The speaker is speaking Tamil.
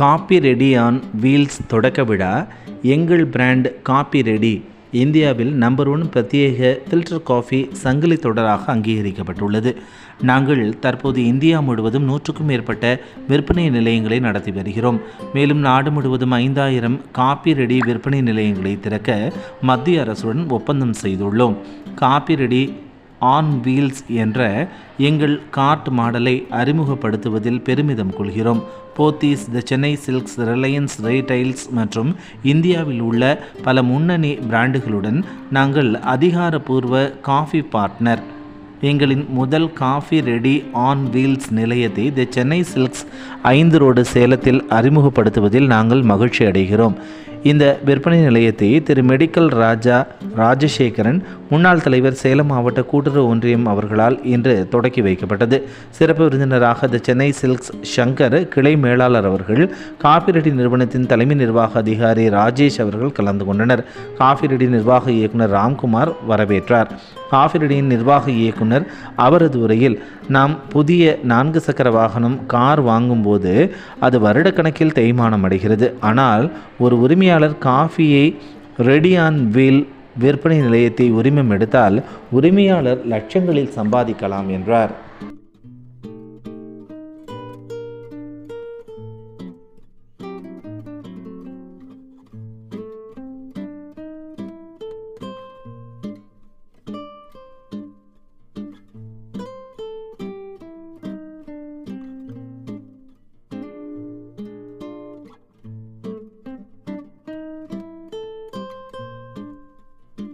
காப்பி ரெடி ஆன் வீல்ஸ் தொடக்க விழா எங்கள் பிராண்ட் காப்பி ரெடி இந்தியாவில் நம்பர் ஒன் பிரத்யேக ஃபில்டர் காஃபி சங்கிலி தொடராக அங்கீகரிக்கப்பட்டுள்ளது. நாங்கள் தற்போது இந்தியா முழுவதும் நூற்றுக்கும் மேற்பட்ட விற்பனை நிலையங்களை நடத்தி வருகிறோம். மேலும் நாடு முழுவதும் ஐந்தாயிரம் காப்பி ரெடி விற்பனை நிலையங்களை திறக்க மத்திய அரசுடன் ஒப்பந்தம் செய்துள்ளோம். காப்பி ரெடி ஆன் வீல்ஸ் என்ற எங்கள் கார்ட் மாடலை அறிமுகப்படுத்துவதில் பெருமிதம் கொள்கிறோம். Pothys the Chennai Silks Reliance Retails மற்றும் இந்தியாவில் உள்ள பல முன்னணி பிராண்டுகளுடன் நாங்கள் அதிகாரப்பூர்வ காஃபி பார்ட்னர். எங்களின் முதல் காஃபி ரெடி ஆன் வீல்ஸ் நிலையத்தை தி சென்னை சில்க்ஸ் ஐந்து ரோடு சேலத்தில் அறிமுகப்படுத்துவதில் நாங்கள் மகிழ்ச்சி அடைகிறோம் இந்த விற்பனை நிலையத்தை திரு மெடிக்கல் ராஜா ராஜசேகரன் முன்னாள் தலைவர் சேலம் மாவட்ட கூட்டுறவு ஒன்றியம் அவர்களால் இன்று தொடக்கி வைக்கப்பட்டது. சிறப்பு விருந்தினராக த சென்னை சில்க்ஸ் சங்கர் கிளை மேலாளர் அவர்கள் காப்பிரெட்டி நிறுவனத்தின் தலைமை நிர்வாக அதிகாரி ராஜேஷ் அவர்கள் கலந்து கொண்டனர். காப்பிரெட்டி நிர்வாக இயக்குனர் ராம்குமார் வரவேற்றார். காஃபிரெடியின் நிர்வாக இயக்குனர் அவரது உரையில் நாம் புதிய நான்கு சக்கர வாகனம் கார் வாங்கும்போது அது வருடக்கணக்கில் தேய்மானம் அடைகிறது ஆனால் ஒரு உரிமையாளர் காஃபியை ரெடி ஆன் வீல் விற்பனை நிலையத்தை உரிமம் எடுத்தால் உரிமையாளர் லட்சங்களில் சம்பாதிக்கலாம் என்றார்.